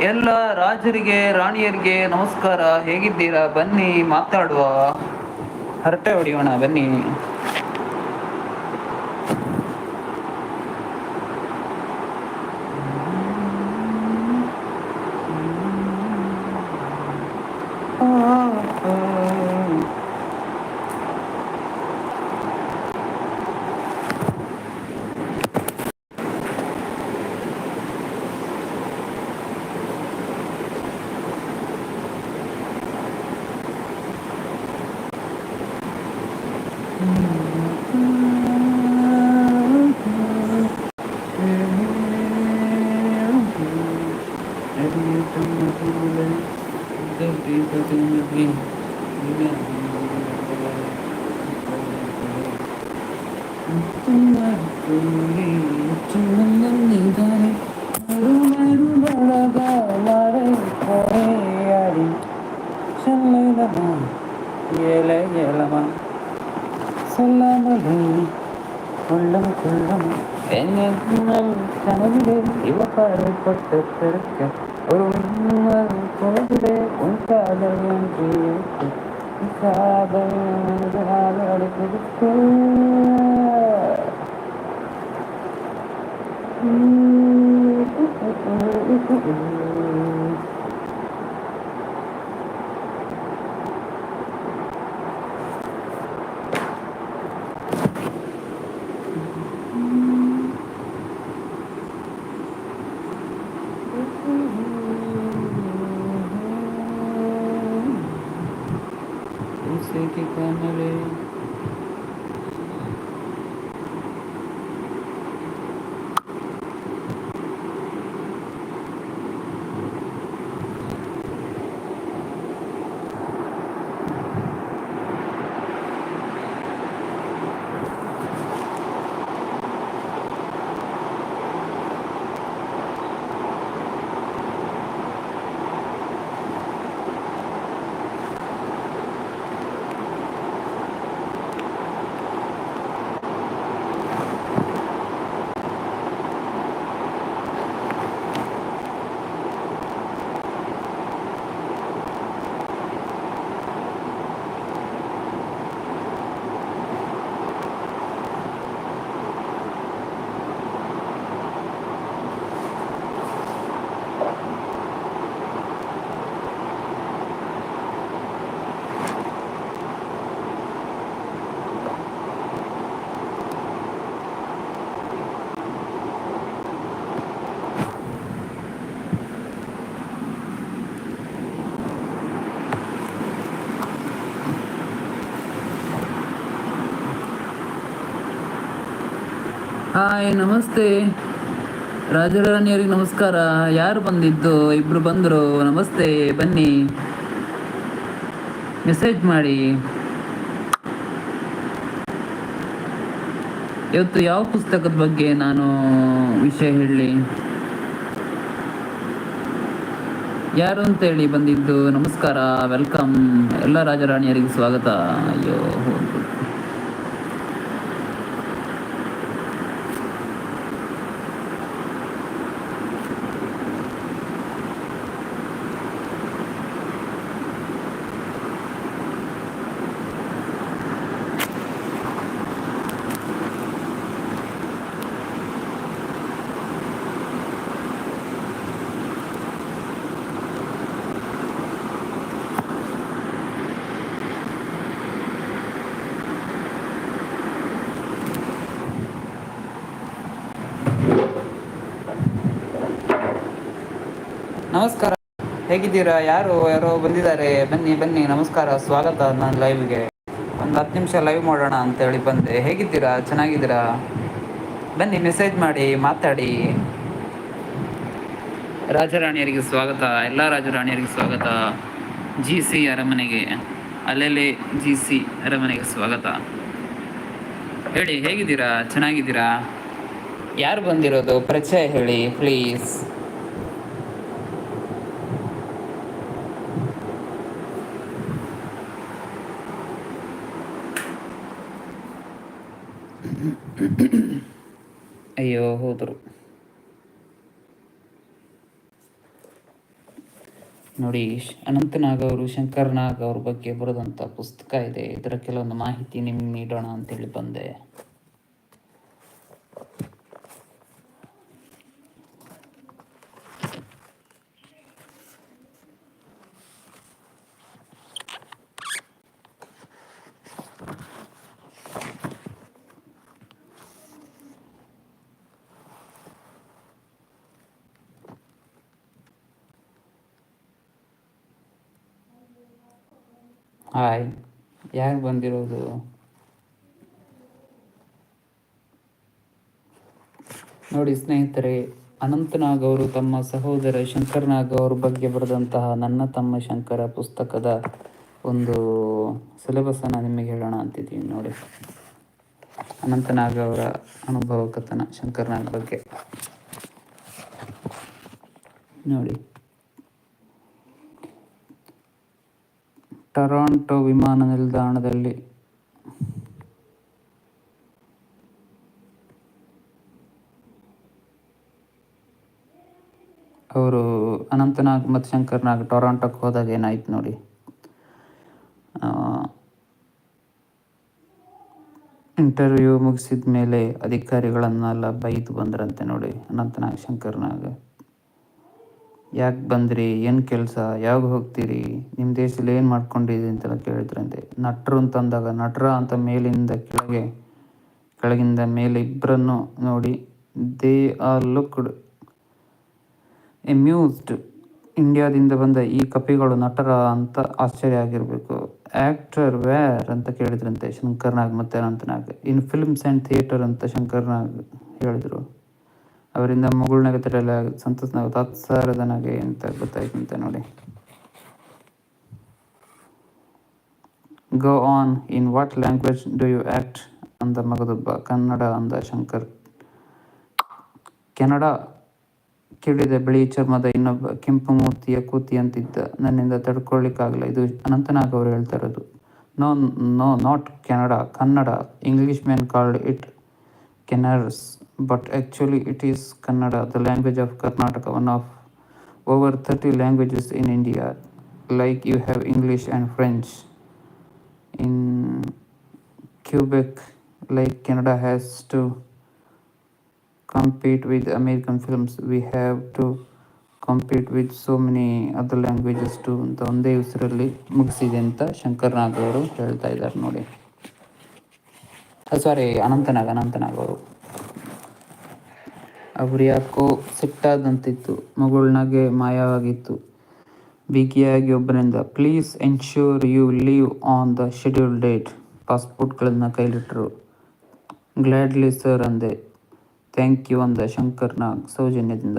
ಎಲ್ಲ ರಾಜರಿಗೆ ರಾಣಿಯರಿಗೆ ನಮಸ್ಕಾರ. ಹೇಗಿದ್ದೀರಾ? ಬನ್ನಿ ಮಾತಾಡುವ. ಹರಟೆ ಹೊಡಿಯೋಣ ಬನ್ನಿ. சொல்லாமலும் உள்ளம் கொள்ளும் கனவிலே இவப்பாறு பட்ட திறக்க ஒரு உண்மல் பொழுதிலே உன் காதல் என்று காதல் காதலை கொடுத்து Mm-hmm. que cuando ಹಾಯ್, ನಮಸ್ತೆ. ರಾಜರಾಣಿಯವರಿಗೆ ನಮಸ್ಕಾರ. ಯಾರು ಬಂದಿದ್ದು? ಇಬ್ರು ಬಂದರು. ನಮಸ್ತೆ, ಬನ್ನಿ. ಮೆಸೇಜ್ ಮಾಡಿ. ಇವತ್ತು ಯಾವ ಪುಸ್ತಕದ ಬಗ್ಗೆ ನಾನು ವಿಷಯ ಹೇಳಿ? ಯಾರು ಅಂತೇಳಿ ಬಂದಿದ್ದು? ನಮಸ್ಕಾರ, ವೆಲ್ಕಮ್. ಎಲ್ಲ ರಾಜರಾಣಿಯರಿಗೆ ಸ್ವಾಗತ. ಅಯ್ಯೋ ನಮಸ್ಕಾರ. ಹೇಗಿದ್ದೀರಾ? ಯಾರು, ಯಾರೋ ಬಂದಿದ್ದಾರೆ. ಬನ್ನಿ ಬನ್ನಿ. ನಮಸ್ಕಾರ. ಸ್ವಾಗತ ನನ್ನ ಲೈವ್ಗೆ ಒಂದು ಹತ್ತು ನಿಮಿಷ ಲೈವ್ ಮಾಡೋಣ ಅಂತ ಹೇಳಿ ಬಂದೆ. ಹೇಗಿದ್ದೀರಾ? ಚೆನ್ನಾಗಿದ್ದೀರಾ? ಬನ್ನಿ ಮೆಸೇಜ್ ಮಾಡಿ, ಮಾತಾಡಿ. ರಾಜರಾಣಿಯರಿಗೆ ಸ್ವಾಗತ. ಎಲ್ಲ ರಾಜರಾಣಿಯರಿಗೆ ಸ್ವಾಗತ. ಜಿ ಸಿ ಅರಮನೆಗೆ. ಅಲ್ಲೆಲ್ಲಿ ಜಿ ಸಿ ಅರಮನೆಗೆ ಸ್ವಾಗತ. ಹೇಳಿ, ಹೇಗಿದ್ದೀರಾ? ಚೆನ್ನಾಗಿದ್ದೀರಾ? ಯಾರು ಬಂದಿರೋದು? ಪರಿಚಯ ಹೇಳಿ ಪ್ಲೀಸ್ ಅಯ್ಯೋ, ಹೋದರು. ನೋಡಿ, ಅನಂತನಾಗ್ ಅವರು ಶಂಕರ್ ನಾಗ್ ಅವ್ರ ಬಗ್ಗೆ ಬರೆದಂತ ಪುಸ್ತಕ ಇದೆ. ಇದರ ಕೆಲವೊಂದು ಮಾಹಿತಿ ನಿಮ್ಗೆ ನೀಡೋಣ ಅಂತೇಳಿ ಬಂದೆ. ಹಾಯ್ ಯಾರು ಬಂದಿರೋದು? ನೋಡಿ ಸ್ನೇಹಿತರೆ, ಅನಂತನಾಗ್ ಅವರು ತಮ್ಮ ಸಹೋದರ ಶಂಕರ್ನಾಗ್ ಅವ್ರ ಬಗ್ಗೆ ಬರೆದಂತಹ ನನ್ನ ತಮ್ಮ ಶಂಕರ ಪುಸ್ತಕದ ಒಂದು ಸಿಲೆಬಸನ್ನು ನಿಮಗೆ ಹೇಳೋಣ ಅಂತಿದ್ದೀವಿ ನೋಡಿ. ಅನಂತನಾಗ್ ಅವರ ಅನುಭವ ಕಥನ ಶಂಕರ್ನಾಗ್ ಬಗ್ಗೆ. ನೋಡಿ. ಟೊರಾಂಟೊ ವಿಮಾನ ನಿಲ್ದಾಣದಲ್ಲಿ ಅವರು ಅನಂತನಾಗ್ ಮತ್ತು ಶಂಕರ್ನಾಗ್ ಟೊರಾಂಟೋಕ್ಕೆ ಹೋದಾಗ ಏನಾಯ್ತು ನೋಡಿ. ಇಂಟರ್ವ್ಯೂ ಮುಗಿಸಿದ ಮೇಲೆ ಅಧಿಕಾರಿಗಳನ್ನೆಲ್ಲ ಬೈದು ಬಂದ್ರಂತೆ ನೋಡಿ ಅನಂತನಾಗ್, ಶಂಕರ್ನಾಗ್. ಯಾಕೆ ಬಂದ್ರಿ? ಏನು ಕೆಲಸ? ಯಾವಾಗ ಹೋಗ್ತೀರಿ? ನಿಮ್ಮ ದೇಶದಲ್ಲಿ ಏನು ಮಾಡ್ಕೊಂಡಿದ್ದೀನಿ ಅಂತೆಲ್ಲ ಕೇಳಿದ್ರಂತೆ. ನಟರು ಅಂತಂದಾಗ ನಟರ ಅಂತ ಮೇಲಿಂದ ಕೆಳಗೆ, ಕೆಳಗಿಂದ ಮೇಲೆ ಇಬ್ಬರನ್ನು ನೋಡಿ, ದೇ ಆರ್ ಲುಕ್ಡ್ ಎಮ್ಯೂಸ್ಡ್. ಇಂಡಿಯಾದಿಂದ ಬಂದ ಈ ಕಪಿಗಳು ನಟರ ಅಂತ ಆಶ್ಚರ್ಯ ಆಗಿರಬೇಕು. ಆ್ಯಕ್ಟರ್ ವ್ಯಾರ್ ಅಂತ ಕೇಳಿದ್ರಂತೆ ಶಂಕರ್ನಾಗ್ ಮತ್ತೆ Anant Nag. In films and theatre ಅಂತ ಶಂಕರ್ನಾಗ್ ಹೇಳಿದರು. ಅವರಿಂದ ಮುಗುಳ್ನಾಗೆ ತಡೆಯಲ್ಲ ಸಂತೋಷನಾಗ ತಾತ್ಸಾರದನಾಗೆ ಅಂತ ಗೊತ್ತಾಯ್ತಂತೆ ನೋಡಿ. Go on in what language do you act ಅಂದ ಮಗದೊಬ್ಬ, ಕನ್ನಡ ಅಂದ ಶಂಕರ್. ಕೆನಡ ಕೇಳಿದ ಬಿಳಿ ಚರ್ಮದ ಇನ್ನೊಬ್ಬ ಕೆಂಪು ಮೂರ್ತಿಯ ಕೂತಿ ಅಂತಿದ್ದ ನನ್ನಿಂದ ತಡ್ಕೊಳ್ಳಿಕ್ಕಾಗಲ್ಲ, ಇದು ಅನಂತನಾಗ್ ಅವರು ಹೇಳ್ತಾ ಇರೋದು. No no not Canada Kannada English man called it Canarese but actually it is Kannada, the language of Karnataka, one of over 30 languages in India, like you have English and French. In Quebec, like Canada has to compete with American films, we have to compete with so many other languages too ಅಂತ ಒಂದೇ ಉಸಿರಲ್ಲಿ ಮುಗಿಸಿದೆ ಅಂತ ಶಂಕರ್ ನಾಗ್ ಅವರು ಹೇಳ್ತಾ ಇದ್ದಾರೆ ನೋಡಿ ಸಾರಿ ಅನಂತನಾಗ್ ಅನಂತನಾಗ್ ಅವರು ಅವ್ರು ಯಾಕೋ ಸಿಟ್ಟಾದಂತಿತ್ತು. ಮಗುಳ್ನಾಗೆ ಮಾಯವಾಗಿತ್ತು. ಬಿಗಿಯಾಗಿ ಒಬ್ಬರಿಂದ please ensure you leave on the schedule date ಪಾಸ್ಪೋರ್ಟ್ಗಳನ್ನು ಕೈಲಿಟ್ಟರು ಗ್ಲ್ಯಾಡ್ಲಿ ಸರ್ ಅಂದೆ. ಥ್ಯಾಂಕ್ ಯು ಅಂದ ಶಂಕರ್ನ ಸೌಜನ್ಯದಿಂದ.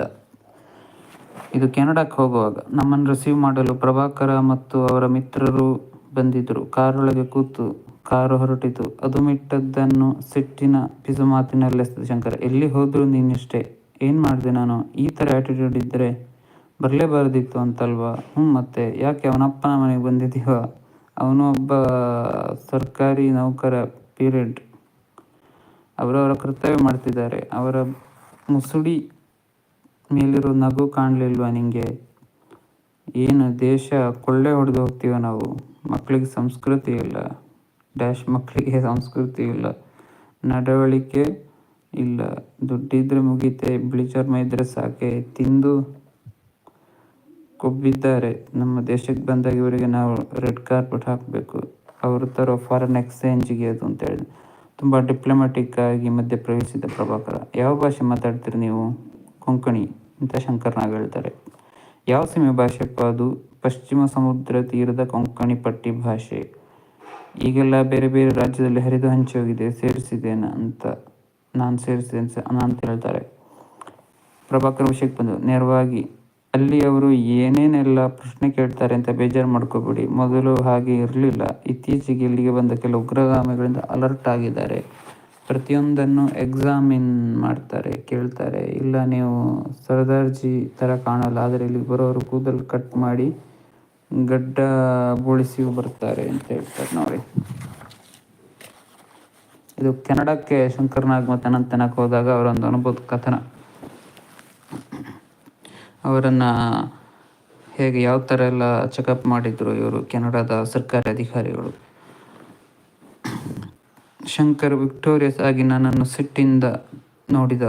ಇದು ಕೆನಡಾಕ್ಕೆ ಹೋಗುವಾಗ ನಮ್ಮನ್ನು ರಿಸೀವ್ ಮಾಡಲು ಪ್ರಭಾಕರ ಮತ್ತು ಅವರ ಮಿತ್ರರು ಬಂದಿದ್ದರು ಕಾರೊಳಗೆ ಕೂತು ಕಾರು ಹೊರಟಿತು. ಅದು ಮಿಟ್ಟದ್ದನ್ನು ಸಿಟ್ಟಿನ ಪಿಸು ಮಾತಿನಲ್ಲೆಸ್ತದೆ ಶಂಕರ. ಎಲ್ಲಿ ಹೋದ್ರು ನೀನಿಷ್ಟೇ. ಏನು ಮಾಡಿದೆ ನಾನು? ಈ ಥರ ಆ್ಯಟಿಟ್ಯೂಡ್ ಇದ್ದರೆ ಬರಲೇಬಾರ್ದಿತ್ತು ಅಂತಲ್ವಾ? ಹ್ಞೂ ಮತ್ತೆ, ಯಾಕೆ ಅವನಪ್ಪನ ಮನೆಗೆ ಬಂದಿದೀವ ಅವನು ಒಬ್ಬ ಸರ್ಕಾರಿ ನೌಕರ ಪೀರಿಯಡ್. ಅವರವರ ಕರ್ತವ್ಯ ಮಾಡ್ತಿದ್ದಾರೆ. ಅವರ ಮುಸುಡಿ ಮೇಲಿರೋ ನಗು ಕಾಣಲಿಲ್ವಾ ನಿಮಗೆ ಏನು ದೇಶ ಕೊಳ್ಳೆ ಹೊಡೆದು ಹೋಗ್ತೀವ ನಾವು? ಮಕ್ಕಳಿಗೆ ಸಂಸ್ಕೃತಿ ಇಲ್ಲ. ಡ್ಯಾಶ್ ಮಕ್ಕಳಿಗೆ ಸಂಸ್ಕೃತಿ ಇಲ್ಲ. ನಡವಳಿಕೆ ಇಲ್ಲ. ದುಡ್ಡಿದ್ರೆ ಮುಗೀತೆ ಬಿಳಿ ಚರ್ಮ ಇದ್ರೆ ಸಾಕೆ. ತಿಂದು ಕೊಬ್ಬಿದ್ದಾರೆ. ನಮ್ಮ ದೇಶಕ್ಕೆ ಬಂದಾಗ ಇವರಿಗೆ ನಾವು ರೆಡ್ ಕಾರ್ಪೆಟ್ ಹಾಕಬೇಕು. ಅವರು ತರೋ ಫಾರಿನ್ ಎಕ್ಸ್ಚೇಂಜ್ಗೆ ಅದು ಅಂತ ಹೇಳಿದೆ ತುಂಬ ಡಿಪ್ಲೊಮ್ಯಾಟಿಕ್ ಆಗಿ ಮಧ್ಯೆ ಪ್ರವೇಶಿಸಿದ ಪ್ರಭಾಕರ. ಯಾವ ಭಾಷೆ ಮಾತಾಡ್ತೀರಿ ನೀವು? ಕೊಂಕಣಿ ಅಂತ ಶಂಕರ್ನಾಗ್ ಹೇಳ್ತಾರೆ. ಯಾವ ಸೀಮೆ ಭಾಷೆಪ್ಪ ಅದು? ಪಶ್ಚಿಮ ಸಮುದ್ರ ತೀರದ ಕೊಂಕಣಿ ಪಟ್ಟಿ ಭಾಷೆ. ಈಗೆಲ್ಲ ಬೇರೆ ಬೇರೆ ರಾಜ್ಯದಲ್ಲಿ ಹರಿದು ಹಂಚಿ ಹೋಗಿದೆ, ಸೇರಿಸಿದ್ದೇನೆ ಅಂತ ನಾನು ಸೇರಿಸಿದೆ ಅಂತ ಹೇಳ್ತಾರೆ. ಪ್ರಭಾಕರ್ ವಿಷಯಕ್ಕೆ ಬಂದು, ನೇರವಾಗಿ ಅಲ್ಲಿ ಅವರು ಏನೇನೆಲ್ಲ ಪ್ರಶ್ನೆ ಕೇಳ್ತಾರೆ ಅಂತ ಬೇಜಾರು ಮಾಡ್ಕೋಬೇಡಿ. ಮೊದಲು ಹಾಗೆ ಇರಲಿಲ್ಲ. ಇತ್ತೀಚೆಗೆ ಇಲ್ಲಿಗೆ ಬಂದ ಕೆಲವು ಉಗ್ರಗಾಮಿಗಳಿಂದ ಅಲರ್ಟ್ ಆಗಿದ್ದಾರೆ. ಪ್ರತಿಯೊಂದನ್ನು ಎಕ್ಸಾಮಿನ್ ಮಾಡ್ತಾರೆ, ಕೇಳ್ತಾರೆ. ಇಲ್ಲ ನೀವು ಸರ್ದಾರ್ಜಿ ಥರ ಕಾಣಲ್ಲ, ಆದರೆ ಇಲ್ಲಿ ಬರೋರು ಕೂದಲು ಕಟ್ ಮಾಡಿ ಗಡ್ಡ ಬೋಳಿಸಿ ಬರ್ತಾರೆ ಅಂತ ಹೇಳ್ತಾರೆ ನೋಡಿ. ಇದು ಕೆನಡಾಕ್ಕೆ ಶಂಕರ್ನಾಗ್ ಮತ್ತು ಹೋದಾಗ ಅವರೊಂದು ಅನುಭವದ ಕಥನ. ಅವರನ್ನು ಹೇಗೆ ಯಾವ ಥರ ಎಲ್ಲ ಚೆಕಪ್ ಮಾಡಿದ್ರು ಇವರು ಕೆನಡಾದ ಸರ್ಕಾರಿ ಅಧಿಕಾರಿಗಳು. ಶಂಕರ್ ವಿಕ್ಟೋರಿಯಸ್ ಆಗಿ ನನ್ನನ್ನು ಸಿಟ್ಟಿಂದ ನೋಡಿದ,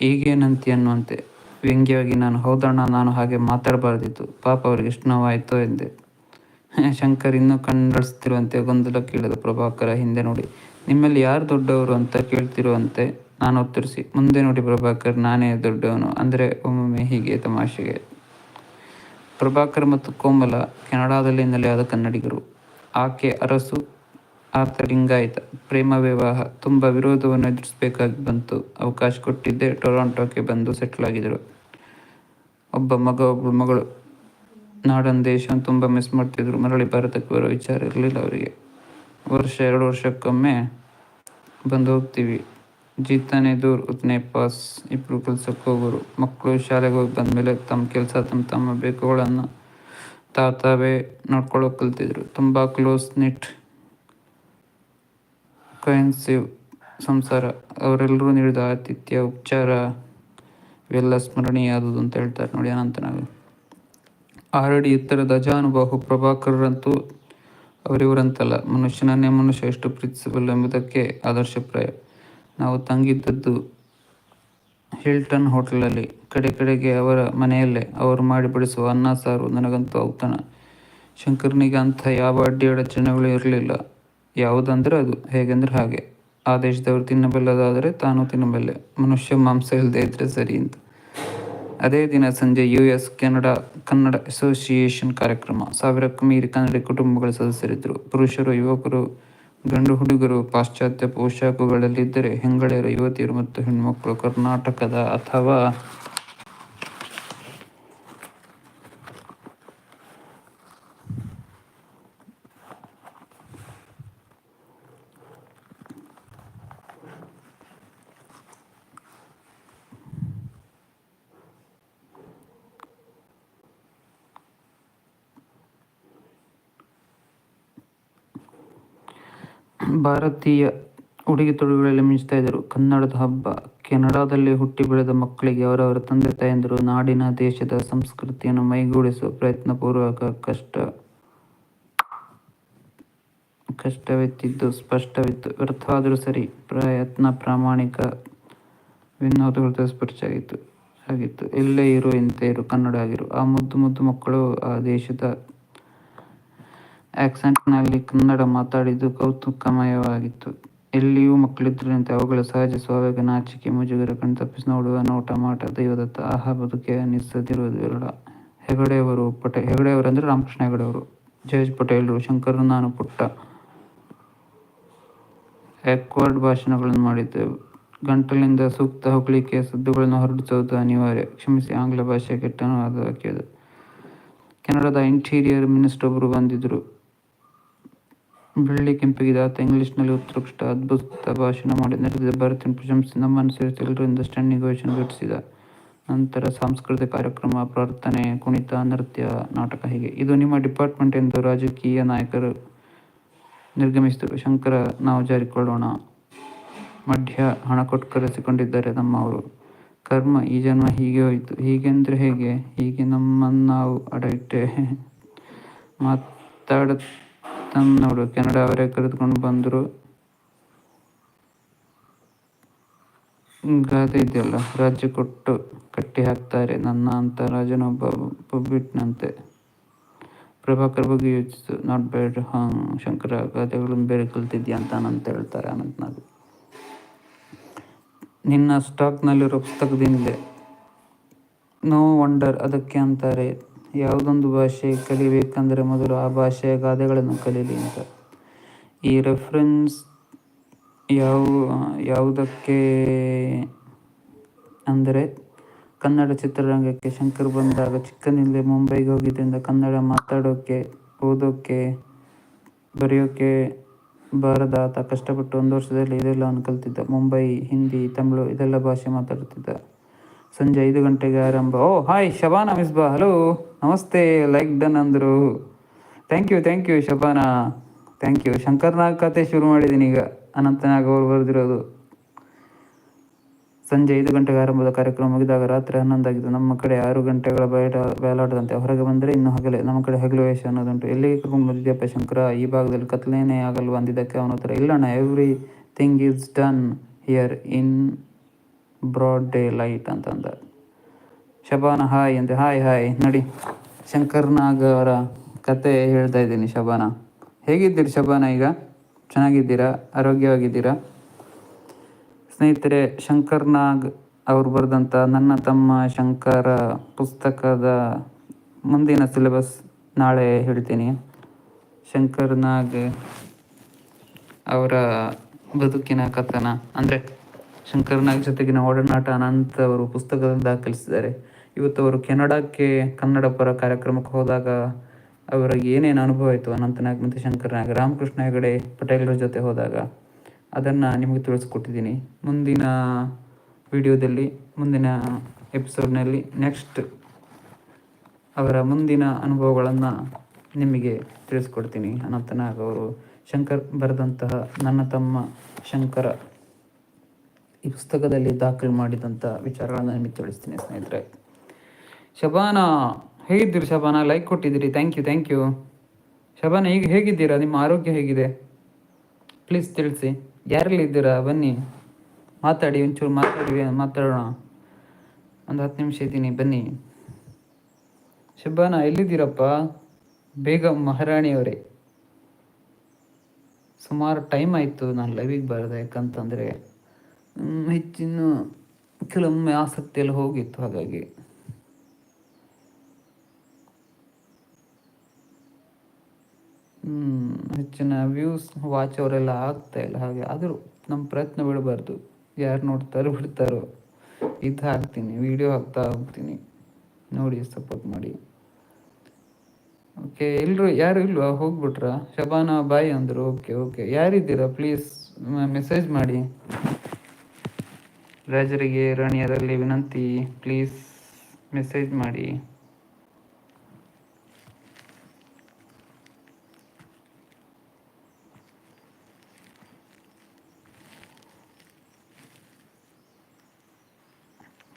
ಈಗೇನಂತಿ ಅನ್ನುವಂತೆ ವ್ಯಂಗ್ಯವಾಗಿ, ನಾನು ಹೌದಣ್ಣ, ನಾನು ಹಾಗೆ ಮಾತಾಡಬಾರ್ದಿತ್ತು. ಪಾಪ ಅವರಿಗೆ ಎಷ್ಟು ನೋವಾಯಿತೋ ಎಂದೆ. ಶಂಕರ್ ಇನ್ನೂ ಕಣ್ಣಡಿಸ್ತಿರುವಂತೆ ಕೇಳಿದ್ರು ಪ್ರಭಾಕರ ಹಿಂದೆ ನೋಡಿ. ನಿಮ್ಮಲ್ಲಿ ಯಾರು ದೊಡ್ಡವರು ಅಂತ ಕೇಳ್ತಿರುವಂತೆ ನಾನು ಉತ್ತರಿಸಿ. ಮುಂದೆ ನೋಡಿ ಪ್ರಭಾಕರ್, ನಾನೇ ದೊಡ್ಡವನು. ಅಂದರೆ ಒಮ್ಮೊಮ್ಮೆ ಹೀಗೆ ತಮಾಷೆಗೆ. ಪ್ರಭಾಕರ್ ಮತ್ತು ಕೋಮಲ ಕೆನಡಾದಲ್ಲಿ ನೆಲೆಯಾದ ಕನ್ನಡಿಗರು. ಆಕೆ ಅರಸು ಆತ ಲಿಂಗಾಯತ. ಪ್ರೇಮ ವಿವಾಹ, ತುಂಬ ವಿರೋಧವನ್ನು ಎದುರಿಸಬೇಕಾಗಿ ಬಂತು. ಅವಕಾಶ ಕೊಟ್ಟಿದ್ದೆ ಟೊರಾಂಟೋಕ್ಕೆ ಬಂದು ಸೆಟ್ಲ್ ಆಗಿದ್ದರು ಒಬ್ಬ ಮಗ ಒಬ್ಬಳು ಮಗಳು. ನಾಡನ್ ದೇಶ ತುಂಬ ಮಿಸ್ ಮಾಡ್ತಿದ್ರು. ಮರಳಿ ಭಾರತಕ್ಕೆ ಬರೋ ವಿಚಾರ ಇರಲಿಲ್ಲ ಅವರಿಗೆ. ವರ್ಷ, ಎರಡು ವರ್ಷಕ್ಕೊಮ್ಮೆ ಬಂದು ಹೋಗ್ತೀವಿ. ಜೀತಾನೆ ದೂರ್, ಉತ್ನೇ ಪಾಸ್. ಇಬ್ಬರು ಕೆಲ್ಸಕ್ಕೆ ಹೋಗೋರು. ಮಕ್ಕಳು ಶಾಲೆಗೆ ಹೋಗಿ ಬಂದಮೇಲೆ ತಮ್ಮ ಕೆಲಸ, ತಮ್ಮ ತಮ್ಮ ಬೇಕುಗಳನ್ನು ತಾತಾವೇ ತಾವೇ ನೋಡ್ಕೊಳ್ಳೋಕೆ ಕಲ್ತಿದ್ರು. ತುಂಬ ಕ್ಲೋಸ್ ನಿಟ್ ಕೊಯೆನ್ಸಿವ್ ಸಂಸಾರ. ಅವರೆಲ್ಲರೂ ನೀಡಿದ ಆತಿಥ್ಯ ಉಪಚಾರ ಇವೆಲ್ಲ ಸ್ಮರಣೀಯ ಆದುದು ಅಂತ ಹೇಳ್ತಾರೆ ನೋಡಿ ಅನಂತ ನಾವು ಆರಡಿ ಎತ್ತರದ ಅಜಾನುಬಾಹು ಪ್ರಭಾಕರರಂತೂ ಅವರಿವರಂತಲ್ಲ. ಮನುಷ್ಯನನ್ನೇ ಮನುಷ್ಯ ಎಷ್ಟು ಪ್ರೀತಿಸಬಲ್ಲ ಎಂಬುದಕ್ಕೆ ಆದರ್ಶಪ್ರಾಯ ನಾವು ತಂಗಿದ್ದದ್ದು ಹಿಲ್ಟನ್ ಹೋಟೆಲಲ್ಲಿ. ಕಡೆ ಕಡೆಗೆ ಅವರ ಮನೆಯಲ್ಲೇ. ಅವರು ಮಾಡಿ ಬಡಿಸುವ ಅನ್ನ, ಸಾರು, ನನಗಂತೂ ಔತಣ. ಶಂಕರನಿಗೆ ಅಂಥ ಯಾವ ಅಡ್ಡಿ, ಅಡಚಣೆಗಳು ಇರಲಿಲ್ಲ. ಯಾವುದಂದ್ರೆ ಅದು. ಹೇಗೆಂದ್ರೆ ಹಾಗೆ. ಆ ದೇಶದವರು ತಿನ್ನಬಲ್ಲದಾದರೆ ತಾನು ತಿನ್ನಬಲ್ಲೆ. ಮನುಷ್ಯ ಮಾಂಸ ಇಲ್ಲದೆ ಇದ್ರೆ ಸರಿ ಅಂತ. ಅದೇ ದಿನ ಸಂಜೆ U S Canada Kannada association ಕಾರ್ಯಕ್ರಮ. ಸಾವಿರಕ್ಕೂ ಮೀರಿ ಕನ್ನಡ ಕುಟುಂಬಗಳ ಸದಸ್ಯರಿದ್ದರು ಪುರುಷರು, ಯುವಕರು, ಗಂಡು ಹುಡುಗರು, ಪಾಶ್ಚಾತ್ಯ ಪೋಷಾಕುಗಳಲ್ಲಿದ್ದರೆ ಹೆಂಗಳೆಯರು, ಯುವತಿಯರು ಮತ್ತು ಹೆಣ್ಮಕ್ಕಳು ಕರ್ನಾಟಕದ ಅಥವಾ ಭಾರತೀಯ ಉಡುಗೆ ತೊಡುಗೆಗಳಲ್ಲಿ ಮಿಂಚ್ತಾ ಇದ್ದರು. ಕನ್ನಡದ ಹಬ್ಬ ಕೆನಡಾದಲ್ಲಿ ಹುಟ್ಟಿ ಬೆಳೆದ ಮಕ್ಕಳಿಗೆ ಅವರವರ ತಂದೆ ತಾಯಂದಿರು ನಾಡಿನ ದೇಶದ ಸಂಸ್ಕೃತಿಯನ್ನು ಮೈಗೂಡಿಸುವ ಪ್ರಯತ್ನಪೂರ್ವಕ ಕಷ್ಟ, ಕಷ್ಟವೆತ್ತಿದ್ದು ಸ್ಪಷ್ಟವಿತ್ತು. ವ್ಯರ್ಥವಾದರೂ ಸರಿ, ಪ್ರಯತ್ನ ಪ್ರಾಮಾಣಿಕ ವಿನೋದಗಳು ಸ್ಪರ್ಶ ಆಗಿತ್ತು. ಆಗಿತ್ತು ಎಲ್ಲೇ ಇರು, ಇಂತೆ ಇರು, ಕನ್ನಡ ಆಗಿರು. ಆ ಮುದ್ದು ಮುದ್ದು ಮಕ್ಕಳು ಆ ದೇಶದ ಆಕ್ಸೆಂಟ್ನಲ್ಲಿ ಕನ್ನಡ ಮಾತಾಡಿದ್ದು ಕೌತುಕಮಯವಾಗಿತ್ತು. ಎಲ್ಲಿಯೂ ಮಕ್ಕಳಿದ್ದರಂತೆ ಅವುಗಳ ಸಹಜ ಸ್ವಾಭಾವಿಕ ನಾಚಿಕೆ, ಮುಜುಗರ, ಕಣ್ತಪ್ಪಿಸಿ ನೋಡುವ ನೋಟ, ಮಾಟ, ದೈವದತ್ತ, ಆಹಾ ಬದುಕೆ ಅನ್ನಿಸದಿರುವುದು ವಿರಳ ಹೆಗಡೆಯವರು ಪಟೇ ರಾಮಕೃಷ್ಣ ಹೆಗಡೆಯವರು. ಜಯೇಶ್ ಪಟೇಲರು ಶಂಕರ್ ನಾನು ಪುಟ್ಟ. ಎಕ್ವರ್ಡ್ ಭಾಷಣಗಳನ್ನು ಮಾಡಿದ್ದೆವು. ಗಂಟಲಿಂದ ಸೂಕ್ತ ಹೊಗಳಿಕೆ ಸದ್ದುಗಳನ್ನು ಹೊರಡಿಸುವುದು ಅನಿವಾರ್ಯ. ಕ್ಷಮಿಸಿ, ಆಂಗ್ಲ ಭಾಷೆ ಕೆಟ್ಟನು ಅದು ಕೇಳಿದೆ ಕೆನಡಾದ ಇಂಟೀರಿಯರ್ ಮಿನಿಸ್ಟರ್ ಒಬ್ಬರು ಬಂದಿದ್ದರು ಬೆಳ್ಳಿ ಕೆಂಪಿಗಿದ. ಆತ ಇಂಗ್ಲಿಷ್ನಲ್ಲಿ ಉತ್ಕೃಷ್ಟ ಅದ್ಭುತ ಭಾಷಣ ಮಾಡಿ ನಡೆದಿದೆ ಭಾರತೀಯ ಪ್ರಶಂಸೆ ನಮ್ಮನ್ನು ಸೇರಿಸಿ ಎಲ್ಲರಿಂದ ಸ್ಟ್ಯಾಂಡಿಂಗ್ ಓವೇಷನ್ ಘಟಿಸಿದ ನಂತರ ಸಾಂಸ್ಕೃತಿಕ ಕಾರ್ಯಕ್ರಮ, ಪ್ರಾರ್ಥನೆ, ಕುಣಿತ, ನೃತ್ಯ, ನಾಟಕ ಹೀಗೆ. ಇದು ನಿಮ್ಮ ಡಿಪಾರ್ಟ್ಮೆಂಟ್ ಎಂದು ರಾಜಕೀಯ ನಾಯಕರು ನಿರ್ಗಮಿಸಿದರು. ಶಂಕರ, ನಾವು ಜಾರಿಕೊಳ್ಳೋಣ. ಮಧ್ಯ ಹಣ ಕೊಟ್ಟು ಕರೆಸಿಕೊಂಡಿದ್ದಾರೆ ನಮ್ಮವರು ಕರ್ಮ ಈ ಜನ್ಮ ಹೀಗೆ ಹೋಯಿತು. ಹೀಗೆಂದ್ರೆ ಹೇಗೆ? ಹೀಗೆ ನಮ್ಮನ್ನು ನಾವು ಅಡ ಇಟ್ಟೆ ಮಾತಾಡ ನೋಡು ಕೆನಡಾ ಅವರೇ ಕರೆದುಕೊಂಡು ಬಂದರು. ಗಾದೆ ಇದೆಯಲ್ಲ, ರಾಜ್ಯ ಕೊಟ್ಟು ಕಟ್ಟಿ ಹಾಕ್ತಾರೆ. ನನ್ನ ಅಂತ ರಾಜನೊಬ್ಬ ಬಿಟ್ನಂತೆ ಪ್ರಭಾಕರ್ ಬಗ್ಗೆ ಯೋಚಿಸು. ನಾಟ್ ಬ್ಯಾಡ್ ಹಾಂ ಶಂಕರ ಗಾದೆಗಳನ್ನು ಬೇರೆ ಕಲ್ತಿದ್ಯಾ ಅಂತ ಅನಂತ ಹೇಳ್ತಾರೆ ಅನಂತನಾಗ್. ನಿನ್ನ ಸ್ಟಾಕ್ನಲ್ಲಿರೋ ಪುಸ್ತಕದಿಂದಲೇ ನೋ ವಂಡರ್ ಅದಕ್ಕೆ ಅಂತಾರೆ. ಯಾವುದೊಂದು ಭಾಷೆ ಕಲಿಬೇಕಂದ್ರೆ ಮೊದಲು ಆ ಭಾಷೆಯ ಗಾದೆಗಳನ್ನು ಕಲೀಲಿ ಅಂತ. ಈ ರೆಫರೆನ್ಸ್ ಯಾವ, ಯಾವುದಕ್ಕೆ ಅಂದರೆ ಕನ್ನಡ ಚಿತ್ರರಂಗಕ್ಕೆ ಶಂಕರ್ ಬಂದಾಗ ಚಿಕ್ಕನಿಂದಲೇ ಮುಂಬೈಗೆ ಹೋಗಿದ್ದರಿಂದ ಕನ್ನಡ ಮಾತಾಡೋಕ್ಕೆ ಓದೋಕ್ಕೆ ಬರೆಯೋಕ್ಕೆ ಬಾರದ ಆತ ಕಷ್ಟಪಟ್ಟು ಒಂದು ವರ್ಷದಲ್ಲಿ ಇದೆಲ್ಲವನ್ನು ಕಲ್ತಿದ್ದ. ಮುಂಬೈ, ಹಿಂದಿ, ತಮಿಳು ಇದೆಲ್ಲ ಭಾಷೆ ಮಾತಾಡುತ್ತಿದ್ದ. ಸಂಜೆ ಐದು ಗಂಟೆಗೆ ಆರಂಭ. ಓ hi Shabana Misbah hello namaste like done ಅಂದರು. Thank you thank you Shabana. Thank you Shankar Nag ಕತೆ ಶುರು ಮಾಡಿದ್ದೀನಿ ಈಗ. ಅನಂತನಾಗ್ ಅವರು ಬರೆದಿರೋದು. ಸಂಜೆ ಐದು ಗಂಟೆಗೆ ಆರಂಭದ ಕಾರ್ಯಕ್ರಮ ಮುಗಿದಾಗ ರಾತ್ರಿ ಹನ್ನೊಂದಾಗಿದ್ದು ನಮ್ಮ ಕಡೆ ಆರು ಗಂಟೆಗಳ ಬಯಲ ಬಯಲಾಟದಂತೆ ಹೊರಗೆ ಬಂದರೆ ಇನ್ನು ಹಗಲೇ. ನಮ್ಮ ಕಡೆ ಹಗಲು ವೇಷ ಅನ್ನೋದುಂಟು. ಎಲ್ಲಿಗೆ ಕರ್ಕೊಂಡು ಬಂದಿದ್ಯಪ್ಪ ಶಂಕರ? ಈ ಭಾಗದಲ್ಲಿ ಕತ್ಲೇನೇ ಆಗಲ್ವಾ ಅಂದಿದ್ದಕ್ಕೆ ಅವನ ಹತ್ರ ಇಲ್ಲಣ್ಣ everything is done here in broad daylight ಅಂತಂದ. ಶಬಾನ, ಹಾಯ್ ಅಂತ ಹಾಯ್ ಹಾಯ್. ನೋಡಿ, ಶಂಕರ್ನಾಗ್ ಅವರ ಕತೆ ಹೇಳ್ತಾ ಇದ್ದೀನಿ ಶಬಾನ. ಹೇಗಿದ್ದೀರಿ ಶಬಾನ ಈಗ? ಚೆನ್ನಾಗಿದ್ದೀರಾ? ಆರೋಗ್ಯವಾಗಿದ್ದೀರಾ? ಸ್ನೇಹಿತರೆ, ಶಂಕರ್ನಾಗ್ ಅವರು ಬರೆದಂಥ ನನ್ನ ತಮ್ಮ ಶಂಕರ ಪುಸ್ತಕದ ಮುಂದಿನ ಸಿಲೆಬಸ್ ನಾಳೆ ಹೇಳ್ತೀನಿ. ಶಂಕರ್ನಾಗ್ ಅವರ ಬದುಕಿನ ಕಥನ. ಅಂದರೆ ಶಂಕರ್ನಾಗ್ ಜೊತೆಗಿನ ಒಡನಾಟ ಅನಂತ ಅವರು ಪುಸ್ತಕದಲ್ಲಿ ದಾಖಲಿಸಿದ್ದಾರೆ. ಇವತ್ತು ಅವರು ಕೆನಡಾಕ್ಕೆ ಕನ್ನಡ ಪರ ಕಾರ್ಯಕ್ರಮಕ್ಕೆ ಹೋದಾಗ ಅವರಿಗೆ ಏನೇನು ಅನುಭವ ಆಯಿತು? ಅನಂತನಾಗ್ ಮತ್ತು ಶಂಕರ್ನಾಗ್. ರಾಮಕೃಷ್ಣ ಹೆಗಡೆ ಪಟೇಲರ ಜೊತೆ ಹೋದಾಗ ಅದನ್ನು ನಿಮಗೆ ತಿಳಿಸ್ಕೊಟ್ಟಿದ್ದೀನಿ. ಮುಂದಿನ ವಿಡಿಯೋದಲ್ಲಿ, ಮುಂದಿನ ಎಪಿಸೋಡ್ನಲ್ಲಿ ನೆಕ್ಸ್ಟ್ ಅವರ ಮುಂದಿನ ಅನುಭವಗಳನ್ನು ನಿಮಗೆ ತಿಳಿಸ್ಕೊಡ್ತೀನಿ. ಅನಂತನಾಗ್ ಅವರು, ಶಂಕರ್ ಬರೆದಂತಹ ನನ್ನ ತಮ್ಮ ಶಂಕರ. ಈ ಪುಸ್ತಕದಲ್ಲಿ ದಾಖಲು ಮಾಡಿದಂಥ ವಿಚಾರಗಳನ್ನು ನಿಮಗೆ ತಿಳಿಸ್ತೀನಿ ಸ್ನೇಹಿತರೆ. ಶಬಾನ, ಹೇಗಿದ್ದೀರಿ ಶಬಾನ? ಲೈಕ್ ಕೊಟ್ಟಿದ್ದೀರಿ. Thank you thank you Shabana, ಈಗ ಹೇಗಿದ್ದೀರಾ? ನಿಮ್ಮ ಆರೋಗ್ಯ ಹೇಗಿದೆ? ಪ್ಲೀಸ್ ತಿಳಿಸಿ. ಯಾರಲ್ಲಿ ಇದ್ದೀರಾ? ಬನ್ನಿ. ಮಾತಾಡಿ, ಒಂಚೂರು ಮಾತಾಡಿ, ಮಾತಾಡೋಣ. ಒಂದು ಹತ್ತು ನಿಮಿಷ ಇದ್ದೀನಿ, ಬನ್ನಿ. ಶಬಾನ, ಎಲ್ಲಿದ್ದೀರಪ್ಪ? ಬೇಗ ಮಹಾರಾಣಿಯವರೇ. ಸುಮಾರು ಟೈಮ್ ಆಯಿತು, ನಾನು ಲೈವಿಗೆ ಬರೋದು, ಯಾಕಂತಂದರೆ. ಹೆಚ್ಚಿನ ಕೆಲವೊಮ್ಮೆ ಆಸಕ್ತಿಯೆಲ್ಲ ಹೋಗಿತ್ತು, ಹಾಗಾಗಿ. ಹೆಚ್ಚಿನ ವ್ಯೂಸ್ ವಾಚ್ ಅವರೆಲ್ಲ ಆಗ್ತಾ ಇಲ್ಲ, ಹಾಗೆ. ಆದರೂ ನಮ್ಮ ಪ್ರಯತ್ನ ಬಿಡಬಾರ್ದು. ಯಾರು ನೋಡ್ತಾರೋ, ಬಿಡ್ತಾರೋ. ಇದು ಹಾಕ್ತೀನಿ ವಿಡಿಯೋ ಹಾಕ್ತಾ ಹೋಗ್ತೀನಿ. ನೋಡಿ ಸಪೋರ್ಟ್ ಮಾಡಿ. ಓಕೆ ಎಲ್ಲರೂ ಯಾರು ಇಲ್ವಾ? ಹೋಗ್ಬಿಟ್ರಾ? ಶಬಾನ, ಬಾಯ್ ಅಂದರು. ಓಕೆ ಓಕೆ ಯಾರಿದ್ದೀರಾ? ಪ್ಲೀಸ್ ಮೆಸೇಜ್ ಮಾಡಿ. ರಾಜರಿಗೆ, ರಾಣಿಯರಲ್ಲಿ ವಿನಂತಿ. ಪ್ಲೀಸ್ ಮೆಸೇಜ್ ಮಾಡಿ.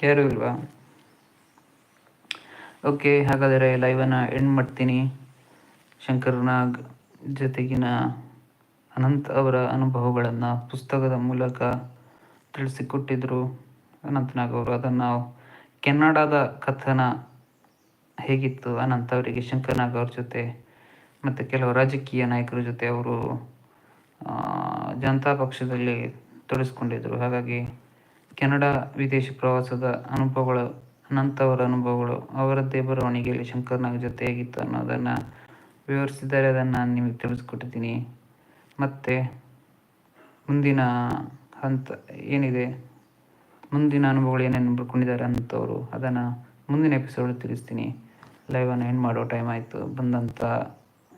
ಯಾರು ಇಲ್ವಾ? ಓಕೆ, ಹಾಗಾದರೆ ಲೈವನ್ನು ಎಂಡ್ ಮಾಡ್ತೀನಿ. ಶಂಕರ್ನಾಗ್ ಜೊತೆಗಿನ ಅನಂತ್ ಅವರ ಅನುಭವಗಳನ್ನು ಪುಸ್ತಕದ ಮೂಲಕ ತಿಳಿಸಿಕೊಟ್ಟಿದ್ದರು ಅನಂತನಾಗ್ ಅವರು ಅದನ್ನು ಕೆನಡಾದ ಕಥನ ಹೇಗಿತ್ತು? ಅನಂತ ಅವರಿಗೆ ಶಂಕರ್ನಾಗ್ ಅವ್ರ ಜೊತೆ ಮತ್ತು ಕೆಲವು ರಾಜಕೀಯ ನಾಯಕರ ಜೊತೆ ಅವರು ಜನತಾ ಪಕ್ಷದಲ್ಲಿ ತೊಡಗಿಸ್ಕೊಂಡಿದ್ದರು ಹಾಗಾಗಿ ಕೆನಡಾ ವಿದೇಶಿ ಪ್ರವಾಸದ ಅನುಭವಗಳು ಅನಂತವರ ಅನುಭವಗಳು, ಅವರದ್ದೇ ಬರವಣಿಗೆಯಲ್ಲಿ ಶಂಕರ್ನಾಗ್ ಜೊತೆ ಹೇಗಿತ್ತು ಅನ್ನೋದನ್ನು ವಿವರಿಸಿದ್ದಾರೆ ಅದನ್ನು ನಾನು ನಿಮಗೆ ತಿಳಿಸ್ಕೊಟ್ಟಿದ್ದೀನಿ. ಮತ್ತು ಮುಂದಿನ ಹಂತ ಏನಿದೆ? ಮುಂದಿನ ಅನುಭವಗಳು ಏನೇನು ಬರ್ಕೊಂಡಿದ್ದಾರೆ ಅಂತವರು, ಅದನ್ನು ಮುಂದಿನ ಎಪಿಸೋಡ್ ತಿಳಿಸ್ತೀನಿ. ಲೈವನ್ನು ಎಂಡ್ ಮಾಡೋ ಟೈಮ್ ಆಯಿತು. ಬಂದಂಥ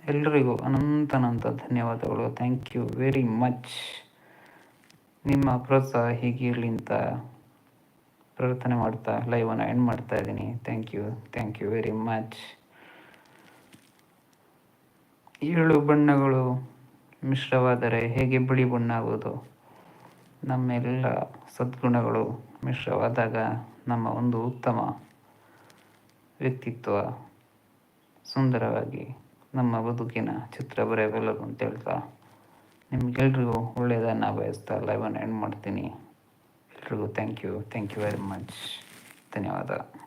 ಎಲ್ಲರಿಗೂ ಅನಂತ ಅನಂತ ಧನ್ಯವಾದಗಳು. ಥ್ಯಾಂಕ್ ಯು ವೆರಿ ಮಚ್ ನಿಮ್ಮ ಪ್ರೋತ್ಸಾಹ ಹೀಗಿರಲಿ ಅಂತ ಪ್ರಾರ್ಥನೆ ಮಾಡ್ತಾ ಲೈವನ್ನು ಎಂಡ್ ಮಾಡ್ತಾ ಇದ್ದೀನಿ. Thank you thank you very much ಏಳು ಬಣ್ಣಗಳು ಮಿಶ್ರವಾದರೆ ಹೇಗೆ ಬಿಳಿ ಬಣ್ಣ ಆಗೋದು ನಮ್ಮೆಲ್ಲ ಸದ್ಗುಣಗಳು ಮಿಶ್ರವಾದಾಗ ನಮ್ಮ ಒಂದು ಉತ್ತಮ ವ್ಯಕ್ತಿತ್ವ ಸುಂದರವಾಗಿ ನಮ್ಮ ಬದುಕಿನ ಚಿತ್ರ ಬರೆಯಬಲ್ಲದು ಅಂತ ಹೇಳ್ತಾ ನಿಮ್ಗೆಲ್ರಿಗೂ ಒಳ್ಳೆಯದನ್ನು ಬಯಸ್ತಾ ಲೈವನ್ನು ಎಂಡ್ ಮಾಡ್ತೀನಿ. ಎಲ್ರಿಗೂ thank you thank you very much ಧನ್ಯವಾದ.